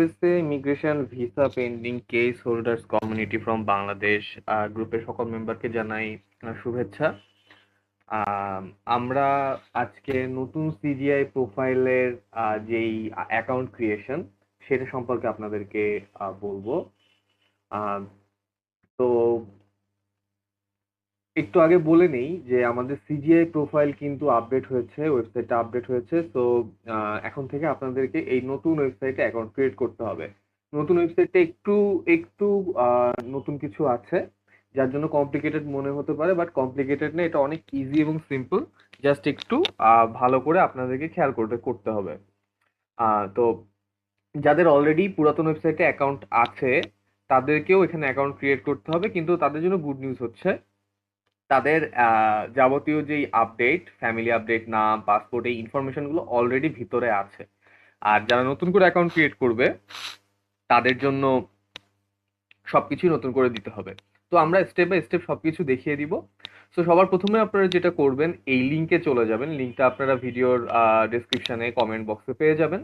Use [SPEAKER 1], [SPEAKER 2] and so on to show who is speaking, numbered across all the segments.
[SPEAKER 1] USA immigration visa pending case holders community from Bangladesh গ্রুপের সকল মেম্বারকে জানাই শুভেচ্ছা আমরা আজকে নতুন সিজিআই প্রোফাইলের যেই অ্যাকাউন্ট ক্রিয়েশন সেটা সম্পর্কে আপনাদেরকে বলবো তো একটু আগে বলে নেই যে আমাদের সিজিআই প্রোফাইল কিন্তু আপডেট হয়েছে ওয়েবসাইটটা আপডেট হয়েছে তো এখন থেকে আপনাদেরকে এই নতুন ওয়েবসাইটে অ্যাকাউন্ট ক্রিয়েট করতে হবে নতুন ওয়েবসাইটটা একটু একটু নতুন কিছু আছে যার জন্য কমপ্লিকেটেড মনে হতে পারে বাট কমপ্লিকেটেড না এটা অনেক ইজি এবং সিম্পল জাস্ট একটু ভালো করে আপনাদেরকে খেয়াল করতে করতে হবে তো যাদের অলরেডি পুরাতন ওয়েবসাইটে অ্যাকাউন্ট আছে তাদেরকেও এখানে অ্যাকাউন্ট ক্রিয়েট করতে হবে কিন্তু তাদের জন্য গুড নিউজ হচ্ছে তাদের যাবতীয় যেই আপডেট ফ্যামিলি আপডেট নাম পাসপোর্ট এই ইনফরমেশনগুলো অলরেডি ভিতরে আছে আর যারা নতুন করে অ্যাকাউন্ট ক্রিয়েট করবে তাদের জন্য সব কিছুই নতুন করে দিতে হবে তো আমরা স্টেপ বাই স্টেপ সব কিছু দেখিয়ে দিব সো সবার প্রথমে আপনারা যেটা করবেন এই লিঙ্কে চলে যাবেন লিঙ্কটা আপনারা ভিডিওর ডিসক্রিপশানে কমেন্ট বক্সে পেয়ে যাবেন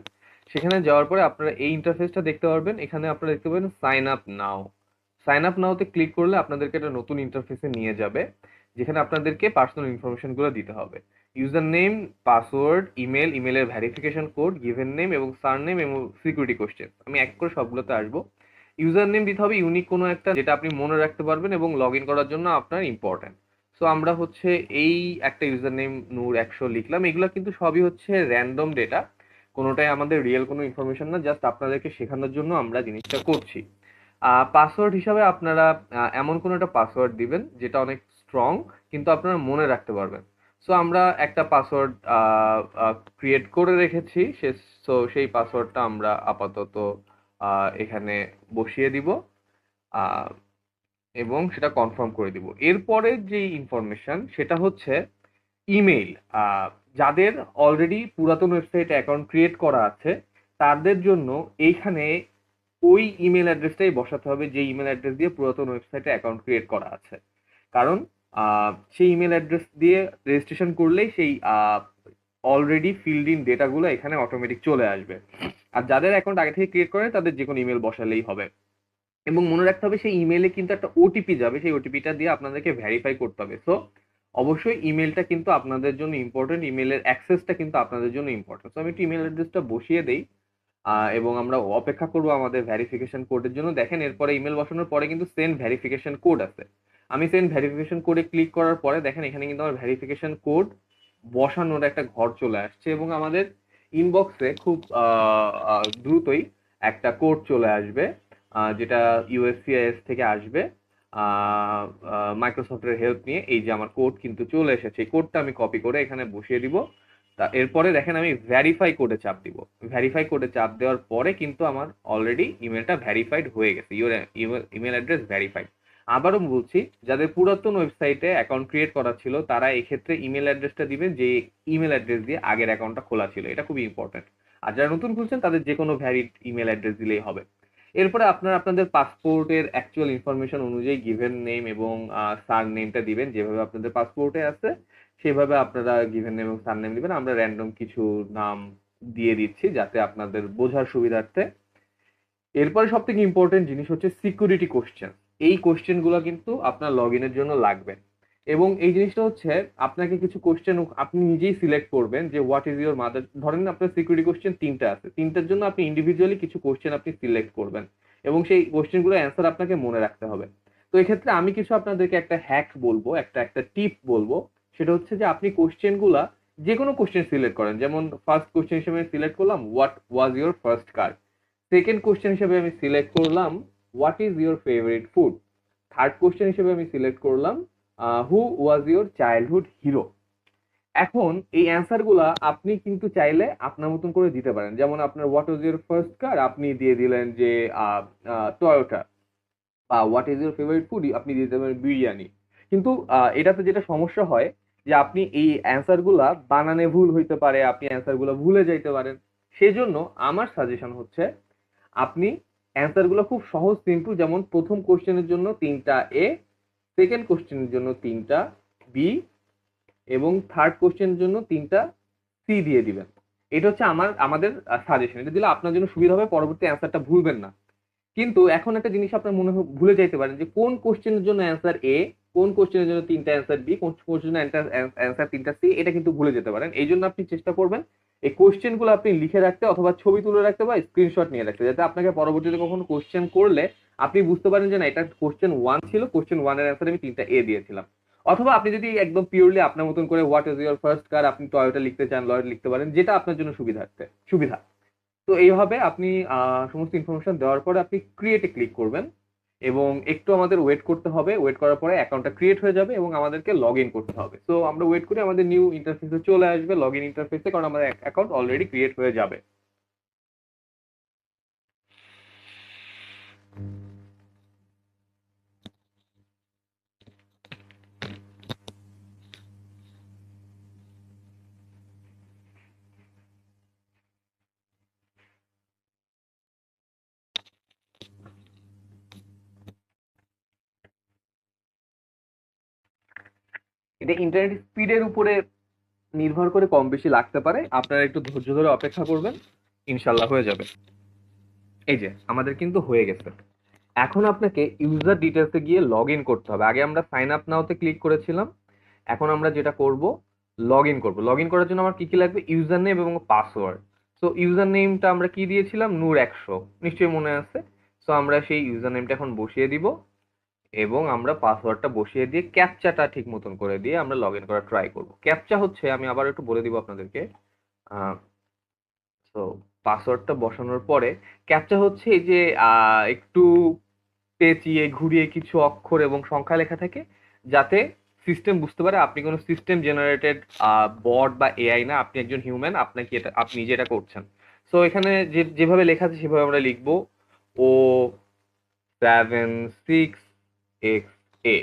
[SPEAKER 1] সেখানে যাওয়ার পরে আপনারা এই ইন্টারফেসটা দেখতে পারবেন এখানে আপনারা দেখতে পাবেন sign up now sign up নাওতে ক্লিক করলে আপনাদেরকে একটা নতুন ইন্টারফেসে নিয়ে যাবে যেখানে আপনাদেরকে পার্সোনাল ইনফরমেশনগুলো দিতে হবে ইউজার নেম পাসওয়ার্ড ইমেল ইমেলের ভ্যারিফিকেশন কোড গিভেন নেম এবং সার নেম এবং সিকিউরিটি কোশ্চেন আমি এক করে সবগুলোতে আসবো ইউজার নেম দিতে হবে ইউনিক কোনো একটা যেটা আপনি মনে রাখতে পারবেন এবং লগ ইন করার জন্য আপনার ইম্পর্টেন্ট সো আমরা হচ্ছে এই একটা ইউজার নেম নূর একশো লিখলাম এগুলো কিন্তু সবই হচ্ছে র্যান্ডম ডেটা কোনোটাই আমাদের রিয়েল কোনো ইনফরমেশন না জাস্ট আপনাদেরকে শেখানোর জন্য আমরা জিনিসটা করছি পাসওয়ার্ড হিসাবে আপনারা এমন কোনো একটা পাসওয়ার্ড দিবেন যেটা অনেক স্ট্রং কিন্তু আপনারা মনে রাখতে পারবেন সো আমরা একটা পাসওয়ার্ড ক্রিয়েট করে রেখেছি সে সো সেই পাসওয়ার্ডটা আমরা আপাতত এখানে বসিয়ে দিব এবং সেটা কনফার্ম করে দিব এরপরে যে ইনফরমেশন সেটা হচ্ছে ইমেইল যাদের অলরেডি পুরাতন ওয়েবসাইটে অ্যাকাউন্ট ক্রিয়েট করা আছে তাদের জন্য এইখানে ওই ইমেল অ্যাড্রেসটাই বসাতে হবে যে ইমেল অ্যাড্রেস দিয়ে পুরাতন ওয়েবসাইটে অ্যাকাউন্ট ক্রিয়েট করা আছে কারণ সেই ইমেল অ্যাড্রেস দিয়ে রেজিস্ট্রেশন করলেই সেই অলরেডি ফিল্ড ইন ডেটাগুলো এখানে অটোমেটিক চলে আসবে আর যাদের অ্যাকাউন্ট আগে থেকে ক্রিয়েট করে তাদের যে কোনো ইমেল বসালেই হবে এবং মনে রাখতে হবে সেই ইমেলে কিন্তু একটা ওটিপি যাবে সেই ওটিপিটা দিয়ে আপনাদেরকে ভ্যারিফাই করতে হবে সো অবশ্যই ইমেলটা কিন্তু আপনাদের জন্য ইম্পর্টেন্ট ইমেলের অ্যাক্সেসটা কিন্তু আপনাদের জন্য ইম্পর্টেন্ট সো আমি একটু ইমেল অ্যাড্রেসটা বসিয়ে দিই এবং আমরা অপেক্ষা করবো আমাদের ভ্যারিফিকেশন কোডের জন্য দেখেন এরপরে ইমেল বসানোর পরে কিন্তু সেন্ট ভ্যারিফিকেশন কোড আছে আমি সেন্ড ভেরিফিকেশন কোডে ক্লিক করার পরে দেখেন এখানে কিন্তু আমার ভেরিফিকেশন কোড বসানোর একটা ঘর চলে আসছে এবং আমাদের ইনবক্সে খুব দ্রুতই একটা কোড চলে আসবে যেটা ইউএসসিআইএস থেকে আসবে মাইক্রোসফটের হেল্প নিয়ে এই যে আমার কোড কিন্তু চলে এসেছে এই কোডটা আমি কপি করে এখানে বসিয়ে দিব তা এরপরে দেখেন আমি ভ্যারিফাই কোডে চাপ দিব ভ্যারিফাই কোডে চাপ দেওয়ার পরে কিন্তু আমার অলরেডি ইমেলটা ভ্যারিফাইড হয়ে গেছে ইউর ইমেল অ্যাড্রেস ভ্যারিফাইড আবারও বলছি যাদের পুরাতন ওয়েবসাইটে অ্যাকাউন্ট ক্রিয়েট করা ছিল তারা এক্ষেত্রে ইমেল অ্যাড্রেসটা দিবেন যে ইমেল অ্যাড্রেস দিয়ে আগের অ্যাকাউন্টটা খোলা ছিল এটা খুবই ইম্পর্টেন্ট আর যারা নতুন খুলছেন তাদের যে কোনো ভ্যারিড ইমেল অ্যাড্রেস দিলেই হবে এরপরে আপনারা আপনাদের পাসপোর্টের অ্যাকচুয়াল ইনফরমেশন অনুযায়ী গিভেন নেম এবং সার নেমটা দিবেন যেভাবে আপনাদের পাসপোর্টে আছে সেভাবে আপনারা গিভেন নেম এবং সার নেম দিবেন আমরা র্যান্ডম কিছু নাম দিয়ে দিচ্ছি যাতে আপনাদের বোঝার সুবিধার্থে এরপরে সব থেকে ইম্পর্টেন্ট জিনিস হচ্ছে সিকিউরিটি কোশ্চেন এই কোশ্চেনগুলো কিন্তু আপনার লগ ইনের জন্য লাগবে এবং এই জিনিসটা হচ্ছে আপনাকে কিছু কোশ্চেন আপনি নিজেই সিলেক্ট করবেন যে হোয়াট ইজ ইউর মাদার ধরেন আপনার সিকিউরিটি কোশ্চেন তিনটা আছে তিনটার জন্য আপনি ইন্ডিভিজুয়ালি কিছু কোশ্চেন আপনি সিলেক্ট করবেন এবং সেই কোশ্চেনগুলো অ্যান্সার আপনাকে মনে রাখতে হবে তো এক্ষেত্রে আমি কিছু আপনাদেরকে একটা হ্যাক বলবো একটা একটা টিপ বলবো সেটা হচ্ছে যে আপনি কোশ্চেনগুলা যে কোনো কোশ্চেন সিলেক্ট করেন যেমন ফার্স্ট কোশ্চেন হিসেবে সিলেক্ট করলাম what was your first car second question হিসেবে আমি সিলেক্ট করলাম what is your favourite food third question হিসেবে আমি সিলেক্ট করলাম who was your childhood hero এখন এই অ্যান্সারগুলা আপনি কিন্তু চাইলে আপনার মতন করে দিতে পারেন যেমন আপনার what is your first car আপনি দিয়ে দিলেন যে টয়োটা বা what is your favourite food আপনি দিয়ে দিতে পারেন বিরিয়ানি কিন্তু এটাতে যেটা সমস্যা হয় যে আপনি এই অ্যান্সারগুলা বানানে ভুল হইতে পারে আপনি অ্যান্সারগুলো ভুলে যাইতে পারেন সেজন্য আমার সাজেশন হচ্ছে আপনি অ্যান্সারগুলো খুব সহজ সিম্পল যেমন প্রথম কোশ্চেনের জন্য তিনটা এ সেকেন্ড কোশ্চেনের জন্য তিনটা বি এবং থার্ড কোশ্চেনের জন্য তিনটা সি দিয়ে দিবেন এটা হচ্ছে আমার আমাদের সাজেশন এটা দিলে আপনার জন্য সুবিধা হবে পরবর্তী অ্যান্সারটা ভুলবেন না কিন্তু এখন একটা জিনিস আপনার মনে ভুলে যাইতে পারেন যে কোন কোশ্চেনের জন্য অ্যান্সার এ কোন কোশ্চেনের জন্য তিনটা অ্যান্সার বি কোন কোশ্চেনের অ্যান্সার তিনটা সি এটা কিন্তু ভুলে যেতে পারেন এই জন্য আপনি চেষ্টা করবেন এই কোশ্চেনগুলো আপনি লিখে রাখতে অথবা ছবি তুলে রাখতে বা স্ক্রিনশট নিয়ে রাখতে যাতে আপনাকে পরবর্তীতে কখনো কোশ্চেন করলে আপনি বুঝতে পারেন যে না এটা কোশ্চেন ওয়ান ছিল কোশ্চেন ওয়ানের অ্যান্সার আমি তিনটা এ দিয়েছিলাম অথবা আপনি যদি একদম পিওরলি আপনার মতন করে what is your first car আপনি টয়টা লিখতে চান লয়েড লিখতে পারেন যেটা আপনার জন্য সুবিধার্থে সুবিধা তো এইভাবে আপনি সমস্ত ইনফরমেশন দেওয়ার পরে আপনি ক্রিয়েটে ক্লিক করবেন এবং একটু আমাদের ওয়েট করতে হবে ওয়েট করার পরে অ্যাকাউন্টটা ক্রিয়েট হয়ে যাবে এবং আমাদেরকে লগ ইন করতে হবে তো আমরা ওয়েট করে আমাদের নিউ ইন্টারফেসে চলে আসবে লগ ইন ইন্টারফেসে কারণ আমাদের অ্যাকাউন্ট অলরেডি ক্রিয়েট হয়ে যাবে এটা ইন্টারনেট স্পিডের উপরে নির্ভর করে কম বেশি লাগতে পারে আপনারা একটু ধৈর্য ধরে অপেক্ষা করবেন ইনশাল্লাহ হয়ে যাবে এই যে আমাদের কিন্তু হয়ে গেছে এখন আপনাকে ইউজার ডিটেলসে গিয়ে লগ ইন করতে হবে আগে আমরা সাইন আপ নাওতে ক্লিক করেছিলাম এখন আমরা যেটা করব লগ ইন করবো লগ ইন করার জন্য আমার কী কী লাগবে ইউজার নেম এবং পাসওয়ার্ড সো ইউজার নেমটা আমরা কি দিয়েছিলাম নূর একশো নিশ্চয়ই মনে আছে সো আমরা সেই ইউজার নেমটা এখন বসিয়ে দিব এবং আমরা পাসওয়ার্ডটা বসিয়ে দিয়ে ক্যাপচাটা ঠিক মতন করে দিয়ে আমরা লগ ইন করা ট্রাই করব ক্যাপচা হচ্ছে আমি আবার একটু বলে দিব আপনাদেরকে তো পাসওয়ার্ডটা বসানোর পরে ক্যাপচা হচ্ছে এই যে একটু পেঁচিয়ে ঘুরিয়ে কিছু অক্ষর এবং সংখ্যা লেখা থাকে যাতে সিস্টেম বুঝতে পারে আপনি কোনো সিস্টেম জেনারেটেড বর্ড বা এআই না আপনি একজন হিউম্যান আপনাকে এটা আপনি যেটা করছেন সো এখানে যে যেভাবে লেখা আছে সেভাবে আমরা লিখবো O seven six X A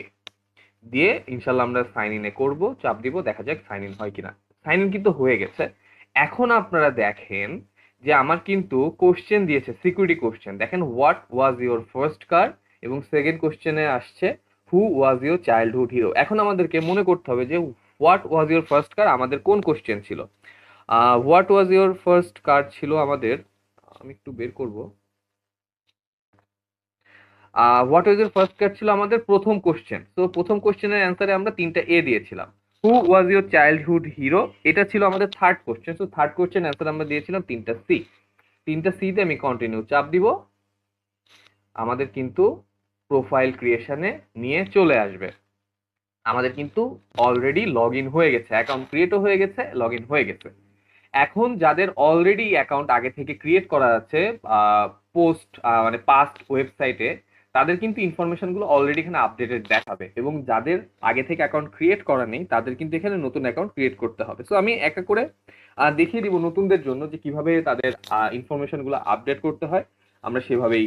[SPEAKER 1] দিয়ে ইনশাল্লাহ আমরা সাইন ইনে করব চাপ দিব দেখা যাক সাইন ইন হয় কিনা সাইন ইন কিন্তু হয়ে গেছে এখন আপনারা দেখেন যে আমার কিন্তু কোশ্চেন দিয়েছে সিকিউরিটি কোশ্চেন দেখেন what was your first car এবং সেকেন্ড কোশ্চেনে আসছে who was your childhood hero এখন আমাদেরকে মনে করতে হবে যে what was your first car আমাদের কোন কোশ্চেন ছিল what was your first car ছিল আমাদের আমি একটু বের করবো হোয়াট ইজ এর ফার্স্ট ক্যাট ছিল আমাদের প্রথম কোশ্চেন তো প্রথম কোশ্চেনের অ্যান্সারে আমরা তিনটা এ দিয়েছিলাম who was your childhood hero এটা ছিল আমাদের থার্ড কোশ্চেন তো থার্ড কোশ্চেন অ্যান্সার আমরা দিয়েছিলাম তিনটা সি তিনটা সিতে আমি কন্টিনিউ চাপ দিব আমাদের কিন্তু প্রোফাইল ক্রিয়েশনে নিয়ে চলে আসবে আমাদের কিন্তু অলরেডি লগ ইন হয়ে গেছে অ্যাকাউন্ট ক্রিয়েটও হয়ে গেছে লগ ইন হয়ে গেছে এখন যাদের অলরেডি অ্যাকাউন্ট আগে থেকে ক্রিয়েট করা আছে পোস্ট মানে পাস্ট ওয়েবসাইটে তাদের কিন্তু গুলো অলরেডি এখানে আপডেটেড দেখাবে এবং যাদের আগে থেকে অ্যাকাউন্ট ক্রিয়েট করা নেই তাদের কিন্তু এখানে নতুন অ্যাকাউন্ট ক্রিয়েট করতে হবে সো আমি একা করে দেখিয়ে দিব নতুনদের জন্য যে কিভাবে তাদের ইনফরমেশনগুলো আপডেট করতে হয় আমরা সেভাবেই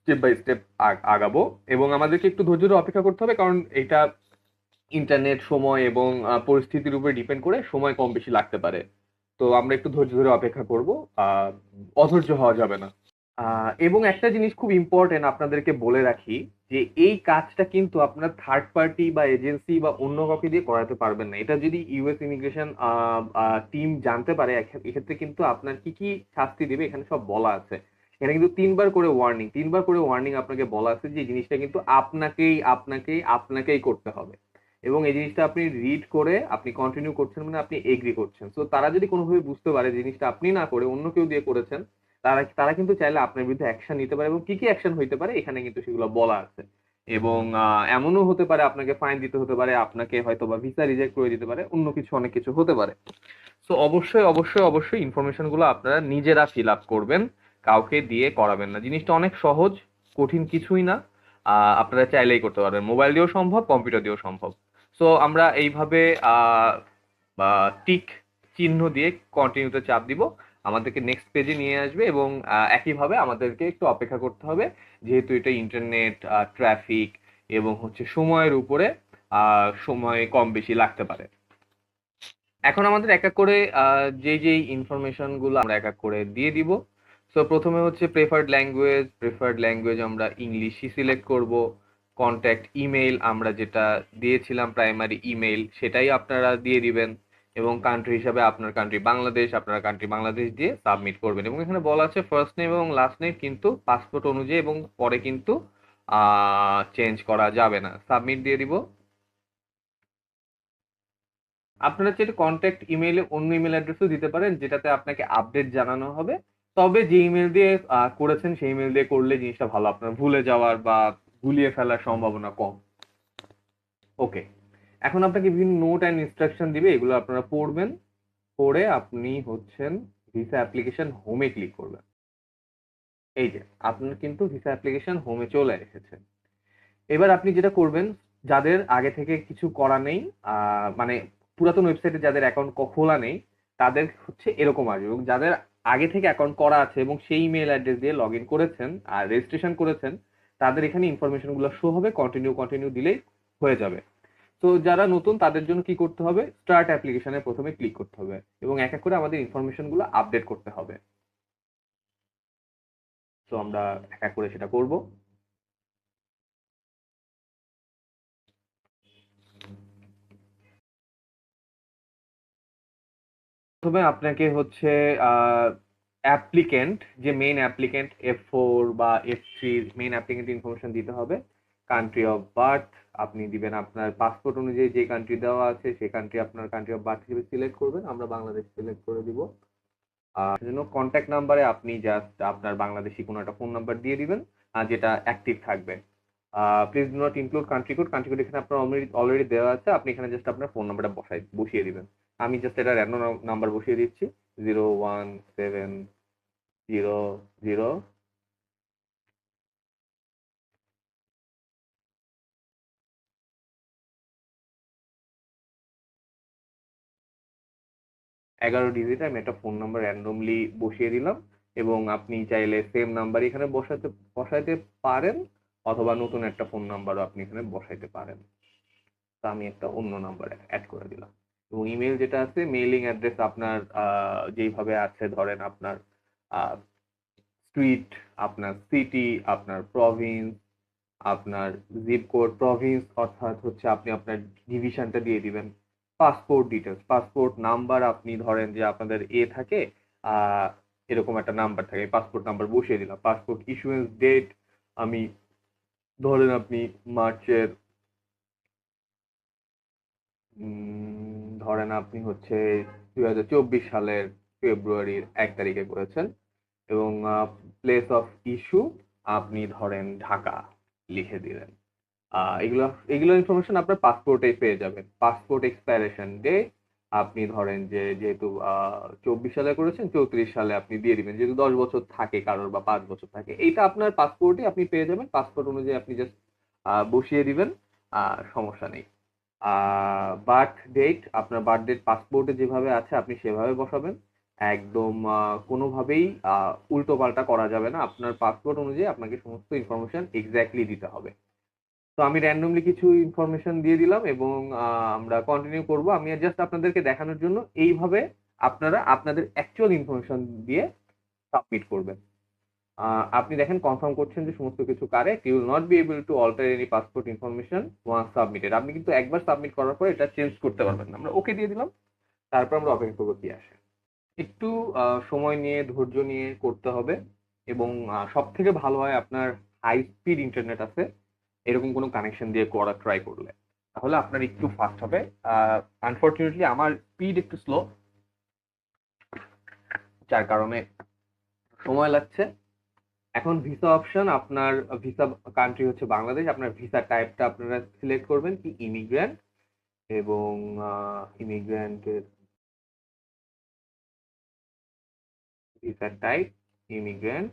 [SPEAKER 1] স্টেপ বাই স্টেপ আগাবো এবং আমাদেরকে একটু ধৈর্য ধরে অপেক্ষা করতে হবে কারণ এটা ইন্টারনেট সময় এবং পরিস্থিতির উপরে ডিপেন্ড করে সময় কম বেশি লাগতে পারে তো আমরা একটু ধৈর্য ধরে অপেক্ষা করবো অধৈর্য হওয়া যাবে না এবং একটা জিনিস খুব ইম্পর্টেন্ট আপনাদেরকে বলে রাখি যে এই কাজটা কিন্তু আপনার থার্ড পার্টি বা এজেন্সি বা অন্য কাউকে দিয়ে করাতে পারবেন না এটা যদি ইউএস ইমিগ্রেশন টিম জানতে পারে এক্ষেত্রে কিন্তু আপনার কি কি শাস্তি দেবে এখানে সব বলা আছে এখানে কিন্তু তিনবার করে ওয়ার্নিং তিনবার করে ওয়ার্নিং আপনাকে বলা আছে যে জিনিসটা কিন্তু আপনাকেই আপনাকেই আপনাকেই করতে হবে এবং এই জিনিসটা আপনি রিড করে আপনি কন্টিনিউ করছেন মানে আপনি এগ্রি করছেন তো তারা যদি কোনোভাবে বুঝতে পারে জিনিসটা আপনি না করে অন্য কেউ দিয়ে করেছেন তারা তারা কিন্তু চাইলে আপনার বিরুদ্ধে অ্যাকশন নিতে পারে এবং কি কি অ্যাকশন হইতে পারে এখানে কিন্তু সেগুলো বলা আছে এবং এমনও হতে পারে আপনাকে ফাইন দিতে হতে পারে আপনাকে হয়তো বা ভিসা রিজেক্ট করে দিতে পারে অন্য কিছু অনেক কিছু হতে পারে সো অবশ্যই অবশ্যই অবশ্যই ইনফরমেশনগুলো আপনারা নিজেরা ফিল আপ করবেন কাউকে দিয়ে করাবেন না জিনিসটা অনেক সহজ কঠিন কিছুই না আপনারা চাইলেই করতে পারবেন মোবাইল দিয়েও সম্ভব কম্পিউটার দিয়েও সম্ভব সো আমরা এইভাবে টিক চিহ্ন দিয়ে কন্টিনিউতে চাপ দিব আমাদেরকে নেক্সট পেজে নিয়ে আসবে এবং একইভাবে আমাদেরকে একটু অপেক্ষা করতে হবে যেহেতু এটা ইন্টারনেট ট্রাফিক এবং হচ্ছে সময়ের উপরে সময় কম বেশি লাগতে পারে এখন আমাদের এক এক করে যে যে ইনফরমেশনগুলো আমরা এক এক করে দিয়ে দিব সো প্রথমে হচ্ছে প্রেফার্ড ল্যাঙ্গুয়েজ প্রেফার্ড ল্যাঙ্গুয়েজ আমরা ইংলিশই সিলেক্ট করব কন্ট্যাক্ট ইমেইল আমরা যেটা দিয়েছিলাম প্রাইমারি ইমেল সেটাই আপনারা দিয়ে দিবেন এবং কান্ট্রি হিসাবে আপনার কান্ট্রি বাংলাদেশ আপনার কান্ট্রি বাংলাদেশ দিয়ে সাবমিট করবেন এবং এখানে বলা আছে ফার্স্ট নেম এবং লাস্ট নেম কিন্তু পাসপোর্ট অনুযায়ী এবং পরে কিন্তু চেঞ্জ করা যাবে না সাবমিট দিয়ে দিব আপনারা যেটা কন্ট্যাক্ট ইমেইলে অন্য ইমেল অ্যাড্রেসও দিতে পারেন যেটাতে আপনাকে আপডেট জানানো হবে তবে যে ইমেল দিয়ে করেছেন সেই ইমেল দিয়ে করলে জিনিসটা ভালো আপনার ভুলে যাওয়ার বা গুলিয়ে ফেলার সম্ভাবনা কম ওকে এখন আপনাকে বিভিন্ন নোট অ্যান্ড ইনস্ট্রাকশন দিবে এগুলো আপনারা পড়বেন পড়ে আপনি হচ্ছেন ভিসা অ্যাপ্লিকেশন হোমে ক্লিক করবেন এই যে আপনার কিন্তু ভিসা অ্যাপ্লিকেশন হোমে চলে এসেছে এবার আপনি যেটা করবেন যাদের আগে থেকে কিছু করা নেই মানে পুরাতন ওয়েবসাইটে যাদের অ্যাকাউন্ট খোলা নেই তাদের হচ্ছে এরকম আসবে এবং যাদের আগে থেকে অ্যাকাউন্ট করা আছে এবং সেই ইমেল অ্যাড্রেস দিয়ে লগ ইন করেছেন আর রেজিস্ট্রেশন করেছেন তাদের এখানে ইনফরমেশনগুলো শো হবে কন্টিনিউ কন্টিনিউ দিলেই হয়ে যাবে তো যারা নতুন তাদের জন্য কি করতে হবে স্টার্ট অ্যাপ্লিকেশনে প্রথমে ক্লিক করতে হবে এবং এক এক করে আমাদের ইনফরমেশনগুলো আপডেট করতে হবে তো আমরা এক এক করে সেটা করব প্রথমে আপনাকে হচ্ছে অ্যাপ্লিকেন্ট যে মেইন অ্যাপ্লিকেন্ট এফ ফোর বা F three main applicant information দিতে হবে কান্ট্রি অফ বার্থ আপনি দিবেন আপনার পাসপোর্ট অনুযায়ী যে কান্ট্রি দেওয়া আছে সেই কান্ট্রি আপনার কান্ট্রি অফ বার্থ হিসেবে সিলেক্ট করবেন আমরা বাংলাদেশ সিলেক্ট করে দিব আর সেজন্য কন্ট্যাক্ট নাম্বারে আপনি জাস্ট আপনার বাংলাদেশি কোনো একটা ফোন নাম্বার দিয়ে দিবেন যেটা অ্যাক্টিভ থাকবে please do not include country code country code এখানে আপনার অলরেডি অলরেডি দেওয়া আছে আপনি এখানে জাস্ট আপনার ফোন নাম্বারটা বসাই বসিয়ে দিবেন আমি জাস্ট এটা র্যান্ডম নাম্বার বসিয়ে দিচ্ছি zero one seven zero zero এগারো ডিজিট আমি একটা ফোন নাম্বার র্যান্ডমলি বসিয়ে দিলাম এবং আপনি চাইলে সেম নাম্বার এখানে বসাতে বসাইতে পারেন অথবা নতুন একটা ফোন নাম্বারও আপনি এখানে বসাইতে পারেন তা আমি একটা অন্য নাম্বারে অ্যাড করে দিলাম এবং ইমেল যেটা আছে মেইলিং অ্যাড্রেস আপনার যেইভাবে আছে ধরেন আপনার স্ট্রিট আপনার সিটি আপনার প্রভিন্স আপনার জিপ কোড প্রভিন্স অর্থাৎ হচ্ছে আপনি আপনার ডিভিশনটা দিয়ে দিবেন পাসপোর্ট ডিটেলস পাসপোর্ট নাম্বার আপনি ধরেন যে আপনাদের এ থাকে এরকম একটা নাম্বার থাকে পাসপোর্ট নাম্বার বসিয়ে দিলাম পাসপোর্ট ইস্যুয়েন্স ডেট আমি ধরেন আপনি মার্চের ধরেন আপনি হচ্ছে দুই সালের ফেব্রুয়ারির এক তারিখে করেছেন এবং প্লেস অফ ইস্যু আপনি ধরেন ঢাকা লিখে দিলেন এগুলো এগুলো ইনফরমেশন আপনার পাসপোর্টে পেয়ে যাবেন পাসপোর্ট এক্সপায়ারেশন ডে আপনি ধরেন যে যেহেতু চব্বিশ সালে করেছেন চৌত্রিশ সালে আপনি দিয়ে দিবেন যেহেতু দশ বছর থাকে কারোর বা পাঁচ বছর থাকে এইটা আপনার পাসপোর্টে আপনি পেয়ে যাবেন পাসপোর্ট অনুযায়ী আপনি জাস্ট বসিয়ে দিবেন সমস্যা নেই বার্থ ডেট আপনার বার্থ ডেট পাসপোর্টে যেভাবে আছে আপনি সেভাবে বসাবেন একদম কোনোভাবেই উল্টো পাল্টা করা যাবে না আপনার পাসপোর্ট অনুযায়ী আপনাকে সমস্ত ইনফরমেশন এক্স্যাক্টলি দিতে হবে তো আমি র্যান্ডমলি কিছু ইনফরমেশন দিয়ে দিলাম এবং আমরা কন্টিনিউ করব আমি জাস্ট আপনাদেরকে দেখানোর জন্য এইভাবে আপনারা আপনাদের অ্যাকচুয়াল ইনফরমেশন দিয়ে সাবমিট করবেন আপনি দেখেন কনফার্ম করছেন যে সমস্ত কিছু correct you will not be able to alter any passport information once submitted আপনি কিন্তু একবার সাবমিট করার পর এটা চেঞ্জ করতে পারবেন না আমরা ওকে দিয়ে দিলাম তারপর আমরা অপেক্ষা করবো কি আসে একটু সময় নিয়ে ধৈর্য নিয়ে করতে হবে এবং সব থেকে ভালো হয় আপনার হাই স্পিড ইন্টারনেট আছে এরকম কোনো কানেকশন দিয়ে করা ট্রাই করলে তাহলে আপনার একটু ফাস্ট হবে আনফর্চুনেটলি আমার স্পিড একটু স্লো যার কারণে সময় লাগছে এখন ভিসা অপশন আপনার ভিসা কান্ট্রি হচ্ছে বাংলাদেশ আপনার ভিসা টাইপটা আপনারা সিলেক্ট করবেন কি ইমিগ্র্যান্ট এবং ইমিগ্রেন্টের ভিসা টাইপ ইমিগ্র্যান্ট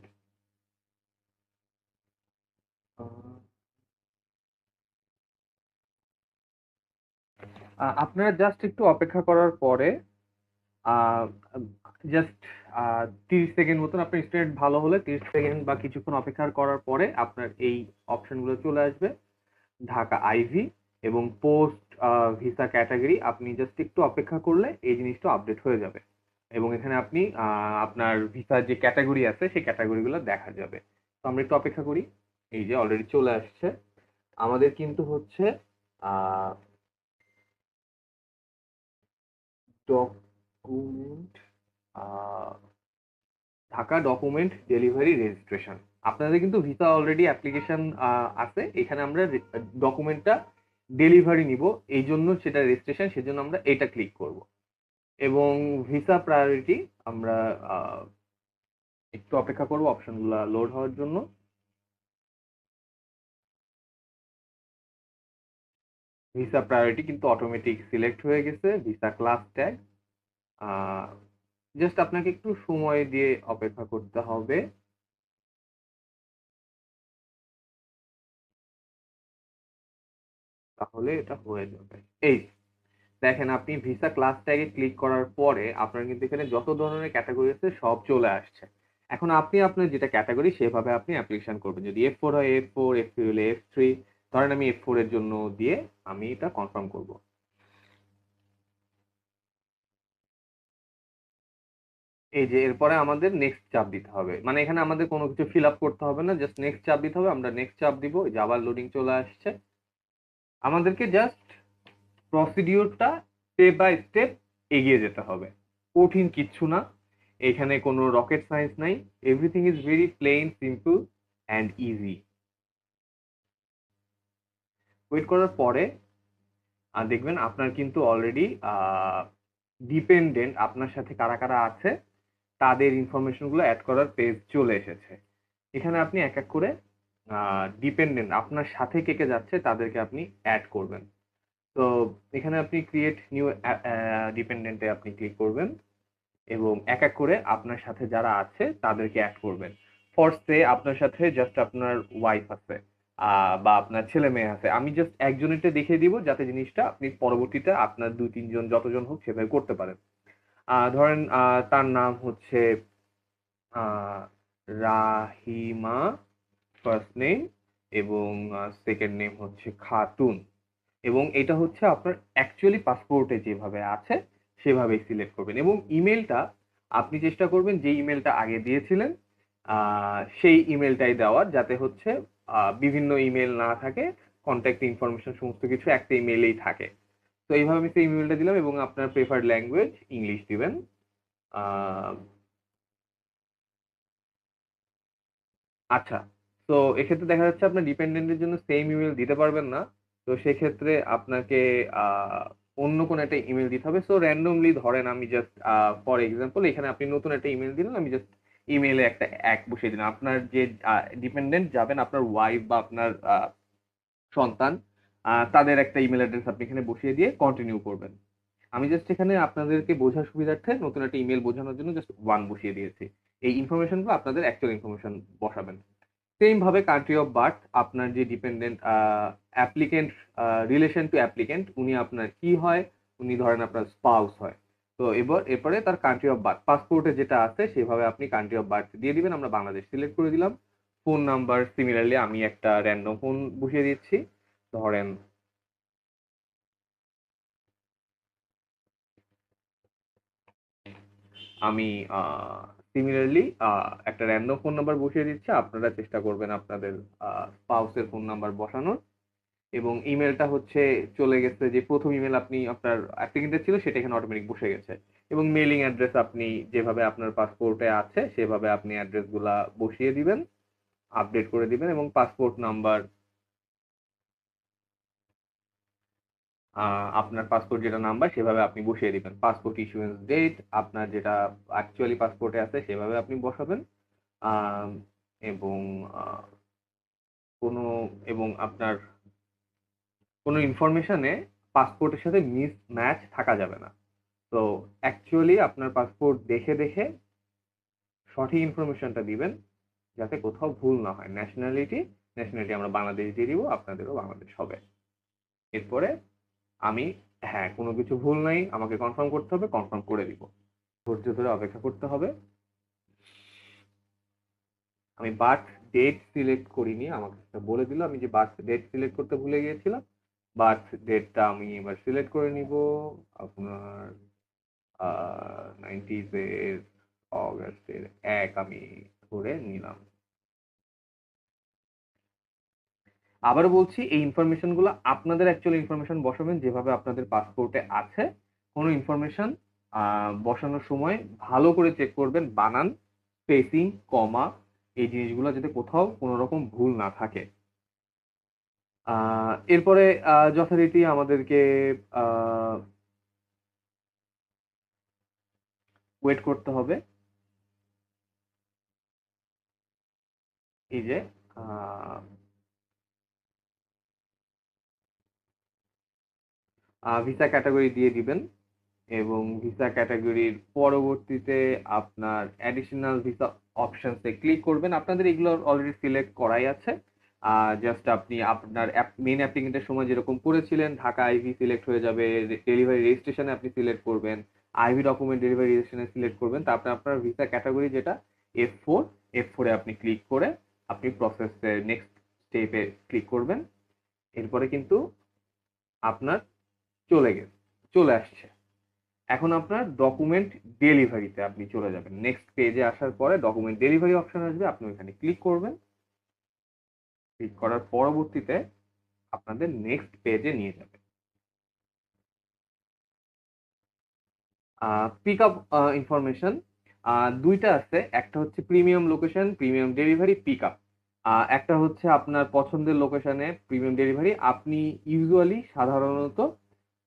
[SPEAKER 1] আপনারা জাস্ট একটু অপেক্ষা করার পরে জাস্ট তিরিশ সেকেন্ড মতন আপনার স্টুডেন্ট ভালো হলে তিরিশ সেকেন্ড বা কিছুক্ষণ অপেক্ষা করার পরে আপনার এই অপশনগুলো চলে আসবে ঢাকা আইভি এবং পোস্ট ভিসা ক্যাটাগরি আপনি জাস্ট একটু অপেক্ষা করলে এই জিনিসটা আপডেট হয়ে যাবে এবং এখানে আপনি আপনার ভিসার যে ক্যাটাগরি আছে সেই ক্যাটাগরিগুলো দেখা যাবে তো আমরা একটু অপেক্ষা করি এই যে অলরেডি চলে আসছে আমাদের কিন্তু হচ্ছে document Dhaka document delivery registration আপনাদের কিন্তু ভিসা অলরেডি অ্যাপ্লিকেশন আছে এখানে আমরা ডকুমেন্টটা ডেলিভারি নিব এই জন্য সেটা রেজিস্ট্রেশন সেজন্য আমরা এটা ক্লিক করব এবং ভিসা প্রায়োরিটি আমরা একটু অপেক্ষা করব অপশনগুলো লোড হওয়ার জন্য ভিসা প্রায়োরিটি কিন্তু অটোমেটিক সিলেক্ট হয়ে গেছে ভিসা ক্লাস ট্যাগ জাস্ট আপনাকে একটু সময় দিয়ে অপেক্ষা করতে হবে তাহলে এটা হয়ে যাবে এই দেখেন আপনি ভিসা ক্লাস ট্যাগে ক্লিক করার পরে আপনার কিন্তু এখানে যত ধরনের ক্যাটাগরি আছে সব চলে আসছে এখন আপনি আপনার যেটা ক্যাটাগরি সেভাবে আপনি অ্যাপ্লিকেশন করবেন যদি এফ ফোর হয় এফ ফোর এফ থ্রি হলে এফ থ্রি ধরেন আমি এফ ফোর এর জন্য দিয়ে আমি এটা কনফার্ম করব এই যে এরপরে আমাদের নেক্সট চাপ দিতে হবে মানে এখানে আমাদের কোনো কিছু ফিল আপ করতে হবে না জাস্ট নেক্সট চাপ দিতে হবে আমরা নেক্সট চাপ দিব যে আবার লোডিং চলে আসছে আমাদেরকে জাস্ট প্রসিডিওরটা স্টেপ বাই স্টেপ এগিয়ে যেতে হবে কঠিন কিচ্ছু না এখানে কোনো রকেট সায়েন্স নাই everything is very plain simple and easy wait করার পরে দেখবেন আপনার কিন্তু অলরেডি ডিপেন্ডেন্ট আপনার সাথে কারা কারা আছে তাদের ইনফরমেশনগুলো অ্যাড করার পেজ চলে এসেছে এখানে আপনি এক এক করে ডিপেন্ডেন্ট আপনার সাথে কে কে যাচ্ছে তাদেরকে আপনি অ্যাড করবেন তো এখানে আপনি ক্রিয়েট নিউ ডিপেন্ডেন্টে আপনি ক্লিক করবেন এবং এক এক করে আপনার সাথে যারা আছে তাদেরকে অ্যাড করবেন ফর আপনার সাথে জাস্ট আপনার ওয়াইফ আছে বা আপনার ছেলে মেয়ে আছে আমি জাস্ট একজনেরটা দেখিয়ে দিব যাতে জিনিসটা আপনি পরবর্তীতে আপনার দুই তিনজন যতজন হোক সেভাবে করতে পারেন ধরেন তার নাম হচ্ছে রাহিমা ফার্স্ট নেম এবং সেকেন্ড নেম হচ্ছে খাতুন এবং এটা হচ্ছে আপনার অ্যাকচুয়ালি পাসপোর্টে যেভাবে আছে সেভাবেই সিলেক্ট করবেন এবং ইমেলটা আপনি চেষ্টা করবেন যে ইমেলটা আগে দিয়েছিলেন সেই ইমেলটাই দেওয়ার যাতে হচ্ছে বিভিন্ন ইমেল না থাকে কন্ট্যাক্ট ইনফরমেশন সমস্ত কিছু একটা ইমেলেই থাকে তো এইভাবে আমি সেই ইমেলটা দিলাম এবং আপনার প্রেফার্ড ল্যাঙ্গুয়েজ ইংলিশ দিবেন আচ্ছা তো এক্ষেত্রে দেখা যাচ্ছে আপনার ডিপেন্ডেন্টের জন্য সেম ইমেল দিতে পারবেন না তো সেক্ষেত্রে আপনাকে অন্য কোনো একটা ইমেল দিতে হবে সো র্যান্ডমলি ধরেন আমি জাস্ট ফর এক্সাম্পল এখানে আপনি নতুন একটা ইমেল দিলেন আমি জাস্ট এ একটা এক বসিয়ে দিন আপনার যে ডিপেন্ডেন্ট যাবেন আপনার ওয়াইফ বা আপনার সন্তান তাদের একটা ইমেল অ্যাড্রেস আপনি এখানে বসিয়ে দিয়ে কন্টিনিউ করবেন আমি জাস্ট এখানে আপনাদেরকে বোঝার সুবিধার্থে নতুন একটা ইমেল বোঝানোর জন্য জাস্ট ওয়ান বসিয়ে দিয়েছি এই ইনফরমেশনগুলো আপনাদের অ্যাকচুয়াল ইনফরমেশন বসাবেন সেম ভাবে কান্ট্রি অফ বার্থ আপনার যে dependent applicant relation to applicant উনি আপনার কি হয় উনি ধরেন আপনার স্পাউস হয় তো এবার এরপরে তার কান্ট্রি অফ বার্থ পাসপোর্টে যেটা আছে সেভাবে আপনি কান্ট্রি অফ বার্থ দিয়ে দিবেন আমরা বাংলাদেশ সিলেক্ট করে দিলাম ফোন নাম্বার সিমিলারলি আমি একটা র্যান্ডম ফোন বসিয়ে দিচ্ছি ধরেন আমি সিমিলারলি একটা র্যান্ডম ফোন নাম্বার বসিয়ে দিচ্ছি আপনারা চেষ্টা করবেন আপনাদের স্পাউসের ফোন নাম্বার বসানোর এবং ইমেলটা হচ্ছে চলে গেছে যে প্রথম ইমেল আপনি আপনার অ্যাপ্লিকেন্টের ছিল সেটা এখানে অটোমেটিক বসে গেছে এবং মেলিং অ্যাড্রেস আপনি যেভাবে আপনার পাসপোর্টে আছে সেভাবে আপনি অ্যাড্রেসগুলা বসিয়ে দিবেন আপডেট করে দিবেন এবং পাসপোর্ট নাম্বার আপনার পাসপোর্ট যেটা নাম্বার সেভাবে আপনি বসিয়ে দিবেন পাসপোর্ট ইস্যুয়েন্স ডেট আপনার যেটা অ্যাকচুয়ালি পাসপোর্টে আছে সেভাবে আপনি বসাবেন এবং কোনো এবং আপনার কোনো ইনফরমেশনে পাসপোর্টের সাথে মিস ম্যাচ থাকা যাবে না তো অ্যাকচুয়ালি আপনার পাসপোর্ট দেখে দেখে সঠিক ইনফরমেশনটা দিবেন যাতে কোথাও ভুল না হয় ন্যাশনালিটি ন্যাশনালিটি আমরা বাংলাদেশ দিয়ে দিব আপনাদেরও বাংলাদেশ হবে এরপরে আমি হ্যাঁ কোনো কিছু ভুল নাই আমাকে কনফার্ম করতে হবে কনফার্ম করে দিব ধৈর্য ধরে অপেক্ষা করতে হবে আমি বার্থ ডেট সিলেক্ট করিনি আমাকে বলে দিল আমি যে বার্থ ডেট সিলেক্ট করতে ভুলে গিয়েছিলাম বার্থ ডেটটা আমি এবার সিলেক্ট করে নিব আপনার নাইনটিজের অগস্টের এক আমি ধরে নিলাম আবার বলছি এই ইনফরমেশনগুলো আপনাদের অ্যাকচুয়ালি ইনফরমেশন বসাবেন যেভাবে আপনাদের পাসপোর্টে আছে কোনো ইনফরমেশন বসানোর সময় ভালো করে চেক করবেন বানান স্পেসিং কমা এই জিনিসগুলো যাতে কোথাও কোনো রকম ভুল না থাকে এরপরে যথারীতি আমাদেরকে ওয়েট করতে হবে এই যে ভিসা ক্যাটাগরি দিয়ে দিবেন এবং ভিসা ক্যাটাগরির পরবর্তীতে আপনার অ্যাডিশনাল ভিসা অপশানসে ক্লিক করবেন আপনাদের এগুলো অলরেডি সিলেক্ট করাই আছে জাস্ট আপনি আপনার মেন অ্যাপ্লিকেন্টের সময় যেরকম করেছিলেন ঢাকা আইভি সিলেক্ট হয়ে যাবে ডেলিভারি রেজিস্ট্রেশনে আপনি সিলেক্ট করবেন আইভি ডকুমেন্ট ডেলিভারি রেজিস্ট্রেশনে সিলেক্ট করবেন তারপরে আপনার ভিসা ক্যাটাগরি যেটা এফ ফোর এফ ফোরে আপনি ক্লিক করে আপনি প্রসেসের নেক্সট স্টেপে ক্লিক করবেন এরপরে কিন্তু আপনার চলে গেছে চলে আসছে এখন আপনার ডকুমেন্ট ডেলিভারিতে আপনি চলে যাবেন নেক্সট পেজে আসার পরে ডকুমেন্ট ডেলিভারি অপশন আসবে আপনি ওইখানে ক্লিক করবেন ক্লিক করার পরবর্তীতে আপনাদের নেক্সট পেজে নিয়ে যাবে পিক আপ ইনফরমেশন দুইটা আছে একটা হচ্ছে premium location premium delivery pick up একটা হচ্ছে আপনার পছন্দের লোকেশনে প্রিমিয়াম ডেলিভারি আপনি ইউজুয়ালি সাধারণত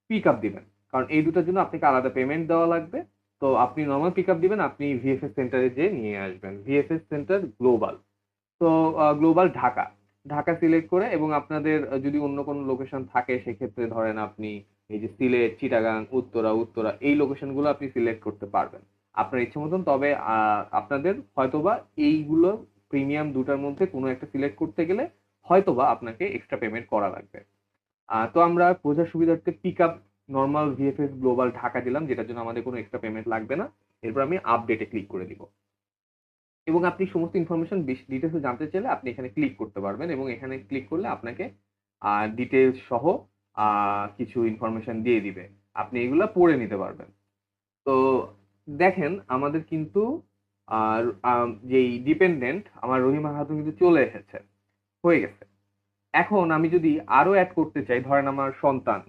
[SPEAKER 1] পিক আপ দিবেন কারণ এই দুটার জন্য আপনাকে আলাদা পেমেন্ট দেওয়া লাগবে তো আপনি নর্মাল পিক আপ দিবেন আপনি ভিএফএস সেন্টারে যেয়ে নিয়ে আসবেন ভিএফএস সেন্টার গ্লোবাল তো গ্লোবাল ঢাকা ঢাকা সিলেক্ট করে এবং আপনাদের যদি অন্য কোনো লোকেশন থাকে সেক্ষেত্রে ধরেন আপনি এই যে সিলেট চিটাগাং উত্তরা উত্তরা এই লোকেশনগুলো আপনি সিলেক্ট করতে পারবেন আপনার ইচ্ছে মতন তবে আপনাদের হয়তোবা এইগুলো প্রিমিয়াম দুটার মধ্যে কোনো একটা সিলেক্ট করতে গেলে হয়তোবা আপনাকে এক্সট্রা পেমেন্ট করা লাগবে তো আমরা বোঝার সুবিধার্থে pick up normal VFS global Dhaka দিলাম যেটার জন্য আমাদের কোনো এক্সট্রা পেমেন্ট লাগবে না এরপর আমি আপডেটে ক্লিক করে দিব এবং আপনি সমস্ত ইনফরমেশন বেশি ডিটেলস জানতে চাইলে আপনি এখানে ক্লিক করতে পারবেন এবং এখানে ক্লিক করলে আপনাকে ডিটেলস সহ কিছু ইনফরমেশন দিয়ে দিবে আপনি এগুলো পড়ে নিতে পারবেন তো দেখেন আমাদের কিন্তু আর যেই ডিপেন্ডেন্ট আমার রহিমা খাতুন কিন্তু চলে এসেছে হয়ে গেছে এখন আমি যদি আরও অ্যাড করতে চাই ধরেন আমার সন্তান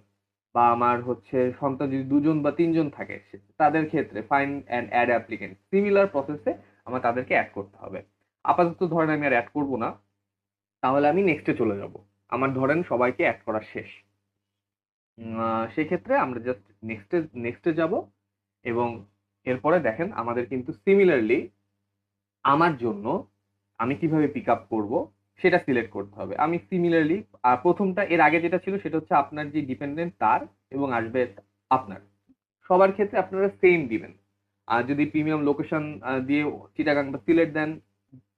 [SPEAKER 1] বা আমার হচ্ছে সন্তান যদি দুজন বা তিনজন থাকে তাদের ক্ষেত্রে fine and add applicant similar প্রসেসে আমার তাদেরকে অ্যাড করতে হবে আপাতত ধরেন আমি আর অ্যাড করব না তাহলে আমি নেক্সটে চলে যাব আমার ধরেন সবাইকে অ্যাড করা শেষ সেক্ষেত্রে আমরা জাস্ট নেক্সটে নেক্সটে যাব এবং এরপরে দেখেন আমাদের কিন্তু সিমিলারলি আমার জন্য আমি কিভাবে পিক আপ করবো সেটা সিলেক্ট করতে হবে আমি সিমিলারলি আর প্রথমটা এর আগে যেটা ছিল সেটা হচ্ছে আপনার যে ডিপেন্ডেন্ট তার এবং আসবে আপনার সবার ক্ষেত্রে আপনারা সেম দিবেন আর যদি প্রিমিয়াম লোকেশন দিয়ে চিটাগাংটা সিলেক্ট দেন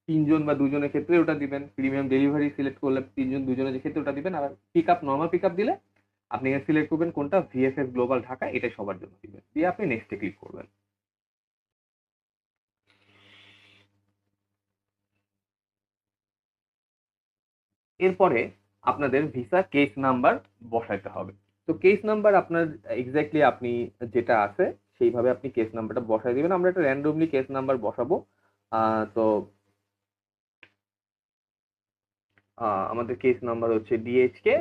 [SPEAKER 1] তিনজন বা দুজনের ক্ষেত্রে ওটা দিবেন প্রিমিয়াম ডেলিভারি সিলেক্ট করলে তিনজন দুজনের ক্ষেত্রে ওটা দিবেন আর pick up normal pick up দিলে আপনি এখানে সিলেক্ট করবেন কোনটা ভিএফএফ গ্লোবাল ঢাকা এটা সবার জন্য দিবেন দিয়ে আপনি নেক্সটে ক্লিক করবেন এরপরে আপনাদের ভিসা কেস নাম্বার বসাইতে হবে তো কেস নাম্বার আপনার এক্স্যাক্টলি আপনি যেটা আছে সেইভাবে আপনি কেস নাম্বারটা বসাই দিবেন আমরা একটা র্যান্ডমলি কেস নাম্বার বসাবো তো আমাদের কেস নাম্বার হচ্ছে ডিএইচকে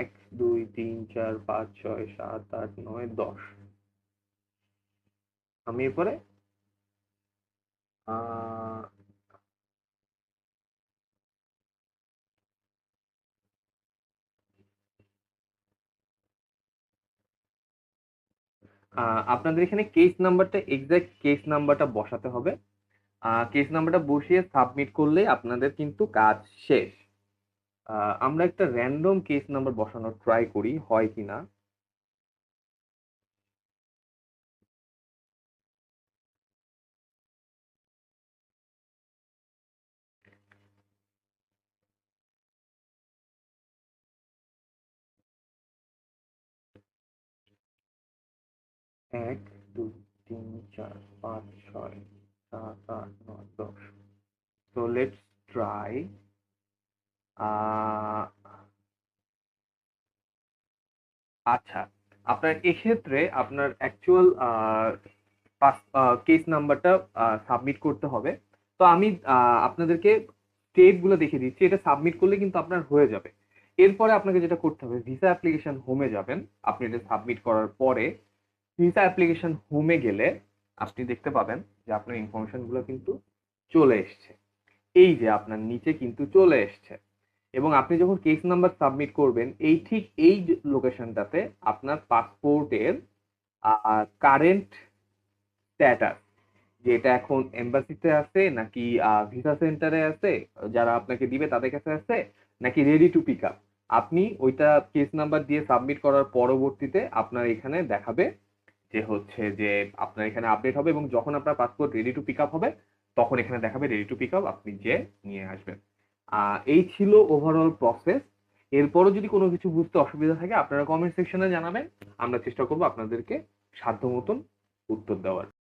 [SPEAKER 1] এক দুই তিন চার পাঁচ ছয় সাত আট নয় দশ আমি এরপরে Uh, uh, আপনাদের এখানে কেস নাম্বারটা এক্সাক্ট কেস নাম্বারটা বসাতে হবে কেস uh, নাম্বারটা বসিয়ে সাবমিট করলে আপনাদের কিন্তু কাজ শেষ আমরা একটা র্যান্ডম কেস নাম্বার বসানোর ট্রাই করি হয় কি না এক দুই তিন চার পাঁচ ছয় সাত আট নয় দশ তো লেটস ট্রাই আচ্ছা আপনার এক্ষেত্রে আপনার অ্যাকচুয়াল কেস নাম্বারটা সাবমিট করতে হবে তো আমি আপনাদেরকে স্টেপগুলো দেখিয়ে দিচ্ছি এটা সাবমিট করলে কিন্তু আপনার হয়ে যাবে এরপরে আপনাকে যেটা করতে হবে ভিসা অ্যাপ্লিকেশন হোমে যাবেন আপনি এটা সাবমিট করার পরে ভিসা অ্যাপ্লিকেশন হোমে গেলে আপনি দেখতে পাবেন যে আপনার ইনফরমেশনগুলো কিন্তু চলে এসছে এই যে আপনার নিচে কিন্তু চলে এসছে এবং আপনি যখন কেস নাম্বার সাবমিট করবেন এই ঠিক এই লোকেশনটাতে আপনার পাসপোর্টের কারেন্ট স্ট্যাটাস যে এটা এখন এম্বাসিতে আছে নাকি ভিসা সেন্টারে আছে যারা আপনাকে দিবে তাদের কাছে আছে নাকি রেডি টু পিক আপ আপনি ওইটা কেস নাম্বার দিয়ে সাবমিট করার পরবর্তীতে আপনার এখানে দেখাবে যে হচ্ছে যে আপনার এখানে আপডেট হবে এবং যখন আপনার passport ready to pick up হবে তখন এখানে দেখাবে রেডি টু পিক আপ আপনি যে নিয়ে আসবেন এই ছিল ওভারঅল প্রসেস এরপরও যদি কোনো কিছু বুঝতে অসুবিধা থাকে আপনারা কমেন্ট সেকশনে জানাবেন আমরা চেষ্টা করব আপনাদেরকে সাধ্য মতন উত্তর দেওয়ার